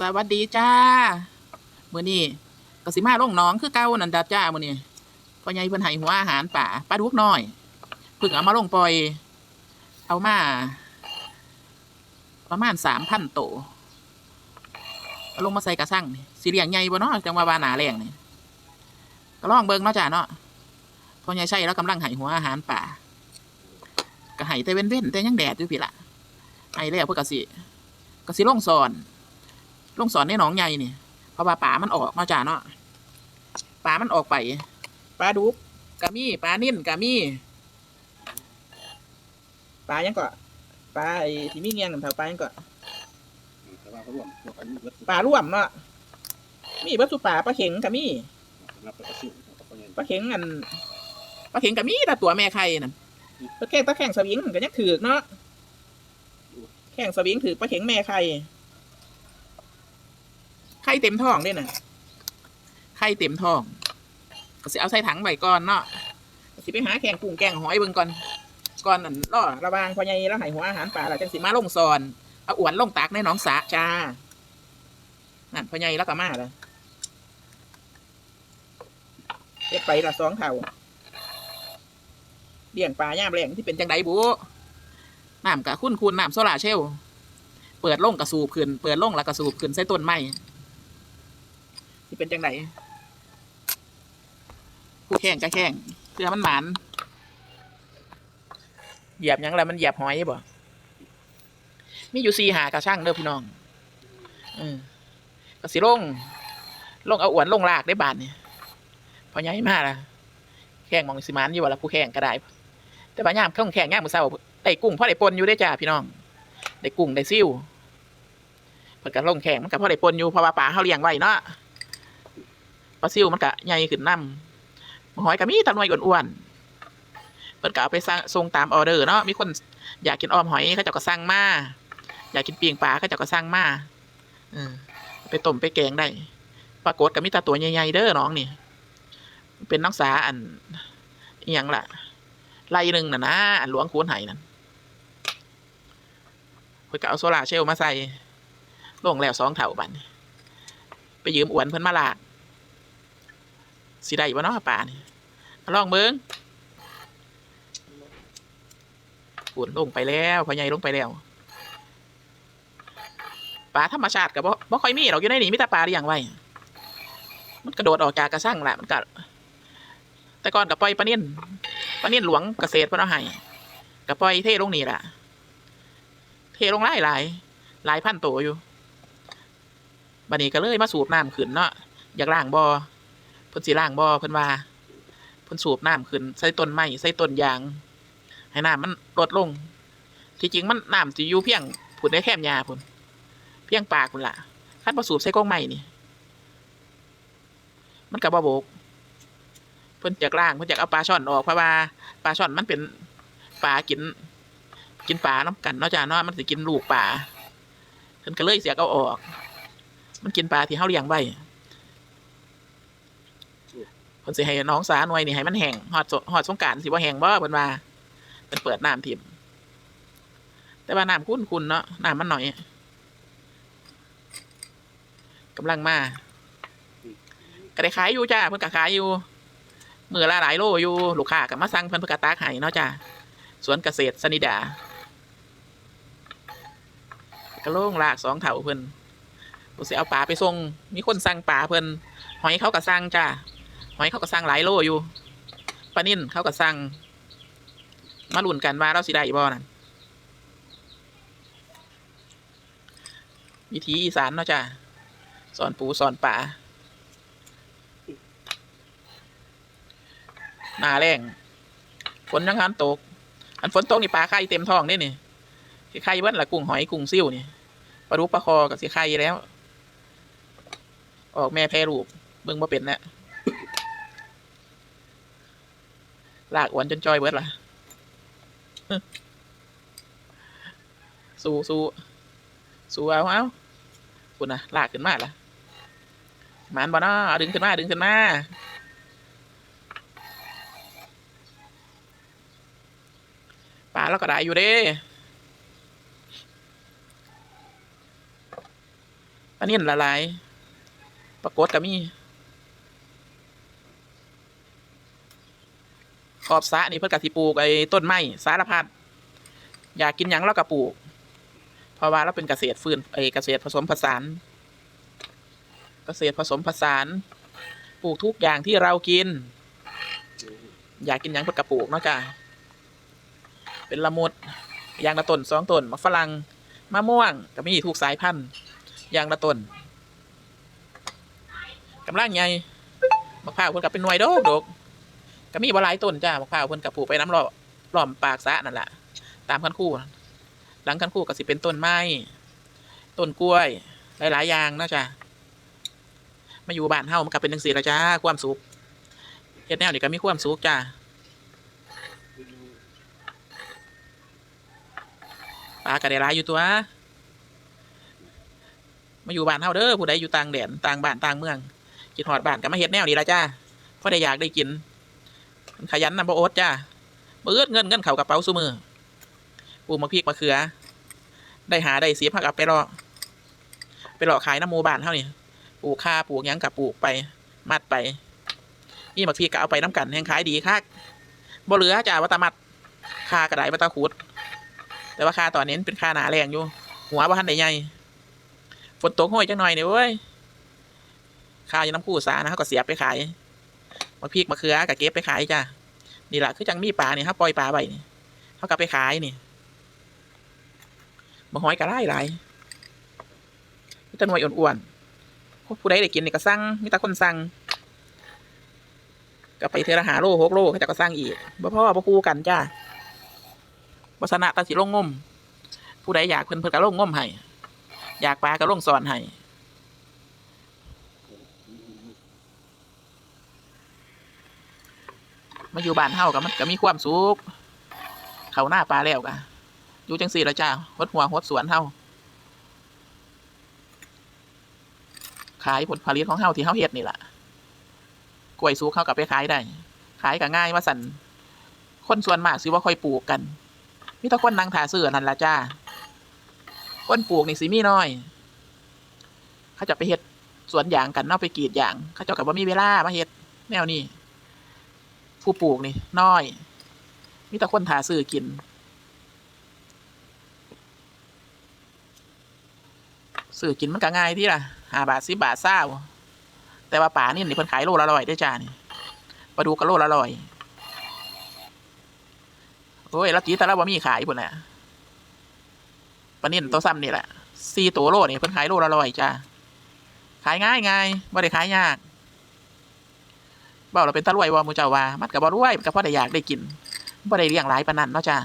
สวัสดีจ้ามื้อนี้กสิมาลงน้องคือเก่านันดาจ้ามื้อนี้พ่อใหญ่เพิ่นให้หัวอาหารป่าปลาดุกน้อยเพิ่งเอามาลงปล่อย เอามา ประมาณ3,000โตวลงมาใส่กระสังนี่สิเลี้ยงใหญ่บ่เนาะจังว่าวาหนาแรงนี่ก็ลองเบิ่งเนาะจ้าเนาะพ่อใหญ่ใช้แล้วกำลังให้หัวอาหารป่าก็ให้แต่เว้นๆแต่ยังแดดอยู่พี่ละให้แล้วเพิ่นก็สิกสิลงสอน ลงสอนในหนองใหญ่นี่เพราะว่าป่ามันออกมาจ้าเนาะป่ามันออกไปปลาดุกกะมีปลานิ่นกะมีปลายังก็ปลาไอ้ที่มีเงี้ยงกันแถวปลายังก็แต่ว่าเขาร่วมพวกอปลาร่วมเนาะมีเบัสุปลาปลาเข็งกะมีนับไปลาเข็งอันปลาเข็งกะมีแต่ตัวแม่ไข่นั่นปลาแข้งปลาแข้งสวิงก็ยังถือเนาะแข้งสวิงถือปลาเข็งแม่ไข่ ไข่เต็มท้องด้วยน่ะไข่เต็มท้องก็สิเอาใส่ถังไว้ก่อนเนาะสิไปหาแข่งกุ้งแกงหอยเบิ่งก่อนก่อนนั่นรอระวางพอใหญ่แล้วให้หัวอาหารปลาแล้วจังสิมาลงซอนเอาอวนลงตักในหนองสะจ้านั่นพอใหญ่แล้วก็มาแล้วเก็บไปละสองเท่าเลี้ยงปลาย่ามแรงที่เป็นจังไดบุน้ำกะคุ้นคูนน้ำโซลาเชล เปิดลงกระสูบขึ้น เปิดลงแล้วกระสูบขึ้นใส่ต้นไม้ เป็นจังไดผู้แข่งก็แข่งเพื่อมันหมานเหยียบยังแล้วมันเหยียบหอยบ่มีอยู่สีหากระช่างเด้อพี่น้องเออก็สิลง ลงเอาอวนลงลากได้บาทเนี่ยพอใหญ่มากละแข่งมองสิหมานอยู่ว่าละผู้แข่งก็ได้ แต่บางยามเข้งแข่งยามมือเศร้าได้กุ้งพ่อได้ปนอยู่ได้จ้าพี่น้องได้กุ้งได้ซิ่วเพิ่นก็ลงแข่งมันก็พ่อได้ปนอยู่เพราะว่าปลาเขาเลี้ยงไว้เนาะ ปลาซิ่วมันก็ใหญ่ขึ้นน้ำหอยก็มีตะหน่วยอ้วนๆเปิดก็เอาไปสั่งส่งตามออเดอร์เนาะมีคนอยากกินออมหอยเขาเจ้าก็สั่งมาอยากกินปีงปลาเขาเจ้าก็สั่งมาเออไปต้มไปแกงได้ปรากฏก็มีตาตัวใหญ่ๆเด้อน้องนี่ เป็นน้องสาอันอหยังละไล่หนึ่งน่ะนะอันหลวงคูนไห้นั่นเพิ่นก็เอาโซลาเชลมาใส่ลงแล้วสองเท่าบันไปยืมอวนเพิ่นมาลาก สิได้บ่เนาะป่านี่ลองเบิ่งปุ่นลงไปแล้วพ่อใหญ่ลงไปแล้วปลาธรรมชาติก็บ่บ่ค่อยมีหรอกอยู่ในนี่มีแต่ปลาเลี้ยงไว้ มันกระโดดออกจากกระสังแหละมันก็แต่ก่อนก็ปล่อยปลานิ่นปลานิ่นหลวงเกษตรพิ่นเอาให้ก็ปล่อยเทลงนี่ล่ะเทลงหลายหลายหลายพันตัวอยู่บัดนี้ก็เลยมาสูบน้ำขึ้นเนาะอยากล้างบ่อ พิ่นสิล้างบ่อเพิ่นว่าเพิ่นสูบน้ำขึ้นใส่ต้นไม้ใส่ต้นยาง ให้น้ำมันลดลง ที่จริงมันน้ำสิอยู่เพียงผุดได้แคมยาพุ่นเพียงปากพุ่นล่ะคันบ่สูบใส่กองไม้นี่ มันก็บ่โบกเพิ่นอยากล้างเพิ่นอยากเอาปลาช่อนออกเพราะว่าปลาช่อนมันเป็นปลากิน กินปลาน้ำกันเนาะจ้าเนาะมันสิกินลูกปลาเพิ่นก็เลยเสียเอาออก มันกินปลาที่เฮาเลี้ยงไว้ เพิ่นสิให้น้องสาหน่วยนี่ให้มันแห้งฮอดสฮอดสงกรานต์สิบ่แห้งบ่เพิ่นว่าเพิ่นเปิดน้ำทิ่มแต่ว่าน้ำคุ้นๆเนาะน้ำมันหน่อยกำลังมาก็ได้ขายอยู่จ้าเพิ่นก็ขายอยู่มือละหลายโลอยู่ลูกค้าก็มาสั่งเพิ่นเพิ่นก็ตากให้เนาะจ้าสวนเกษตรสนิดาก็โล่งลากสองเถาเพิ่นเพิ่นสิเอาปลาไปส่งมีคนสั่งปลาเพิ่นหอยเขาก็สั่งจ้า หอยเขาก็สั่งหลายโลอยู่ปลานิ่นเขาก็สั่งมาลุ้นกันว่าเราสิได้บ่นั่นวิธีอีสานเนาะจ้ะสอนปูสอนป่าหนาแรงฝนยังหันตก อันฝนตกนี่ปลาไข่เต็มท้องนี่นี่สิไข่เบิ้ลละกุ้งหอยกุ้งซิ่วนี่ปลาดุกปลาคอกับสิไข่แล้ว ออกแม่แพรรูปเบิ่งมาเป็นแล้ว ลากอวนจนจอยเบิดล่ะ สู้สู้สู้เอาเอาคุณนะลากขึ้นมาล่ะมันบ่นาะดึงขึ้นมา ดึงขึ้นมาปลาเราก็ได้อยู่เด้ไปอันนี้ละลายปรากฏก็มี อบสระนี่เพิ่นกะสิปลูกไอ้ต้นไม้สารพัดอยากกินหยังเราก็ปลูก เพราะว่าเราเป็นเกษตรฟื้นไอ้เกษตรผสมผสาน เกษตรผสมผสาน ปลูกทุกอย่างที่เรากิน อยากกินหยังเพิ่นก็ปลูกเนาะจ้ะเป็นละมุดยางละต้นสองต้นมะฝรั่งมะม่วงก็มีทุกสายพันธุ์ยางละต้นกำลังใหญ่มะพร้าวเพิ่นก็เป็นหน่วยดอกดอก ก็มีบ่หลายต้นจ้ามะพร้าวเพิ่นก็ปลูกไปน้ำล้อมล้อมปากสระนั่นแหละตามคันคู่ หลังคันคู่ก็สิเป็นต้นไม้ต้นกล้วย หลายๆอย่างเนาะจ้ะมาอยู่บ้านเฮามันก็เป็นจังซี่ละจ้าความสุขเฮ็ดแนวนี่ก็มีความสุขจ้าปลาก็ได้หลายอยู่ตัว มาอยู่บ้านเฮาเด้อผู้ใดอยู่ต่างแดนต่างบ้านต่างเมืองคิดฮอดบ้านก็มาเฮ็ดแนวนี้ละจ้าเพราะได้อยากได้กิน ขยันนำบ่โอดจ้าเบิดเงินเงินเข่ากระเป๋าซุมือปลูกมะพริกมะเขือ ได้หาได้เสียพักกับไปรอไปรอขายน้ำมูบานเท่านี่ปลูกข้าปลูกยังกับปลูกไป มัดไปนี่มะพริกก็เอาไปน้ำกันแห่งขายดีคักบ่เหลือจ้าวัตมัดคากระไดวัตขูดแต่ว่าคาตอนนี้เป็นคาหนาแรงอยู่ หัวบ้านใดใหญ่ฝนตกห้อยจังหน่อยเนี่ยเว้ยคาอยู่น้ำคู่สานะเขาก็เสียบไปขาย มะพริกมะเขือกับเก็บไปขายจ้ะนี่แหละคือจังมีปลาเนี่ยครับปล่อยปลาไปนี่เขากลับไปขายนี่มะหอยกระไรหลายมีแตหน่วยอ้วนๆผู้ใดได้กินนี่ก็สั่งมีแต่คนสั่งก็ไปเทอละหาโลหกโลเขาจะก็สั่งอีกบ่พ่อบ่คู่กันจ้าวัสนะตาสิลงงม ผู้ใดอยากเพิ่นเพิ่นก็ลงงมให้ อยากปลาก็ลงสอนให้ มาอยู่บ้านเฮากับมันก็มีความสุขเขาหน้าปลาแล้วกะอยู่จังสี่ละจ้าหดหัวหดสวนเฮาขายผลผลิตของเฮาที่เฮาเฮ็ดนี่แหละกล้วยสุกเฮากับไปขายได้ ขายก็ง่ายว่าสันคนส่วนมากสิว่าค่อยปลูกกันมีแต่คนนั่งถ่าซื้อนั่นละจ้าคนปลูกนี่สิมีน้อยเขาจะไปเฮ็ดสวนยางกันเนาะไปกรีดยาง เขาเจ้ากับว่ามีเวลามาเฮ็ดแนวนี้ ผู้ปลูกนี่น้อย มีแต่คนถาซื้อกิน ซื้อกินมันก็ง่ายที่ล่ะห้าบาทสิบาทเศร้าแต่ว่าป่านี่นี่เพิ่นขายโลละร้อยได้จ้านี่ปลาดูกระโลละร้อยโอ้ยล้วจีแต่ละว่ามีขายพุ่นแหละปลานิ่นตัวซ้ำนี่แหละสี่ตัวโลนี่เพิ่นขายโลละร้อยจ้าขายง่ายง่ายบ่ได้ขายยาก บอกเราเป็นตะรวยว่ามูเจ้าว่า มันก็บ่รวยมันก็พอได้อยากได้กินบ่ได้เลี้ยงหลายปานนั้นเนาะจ้า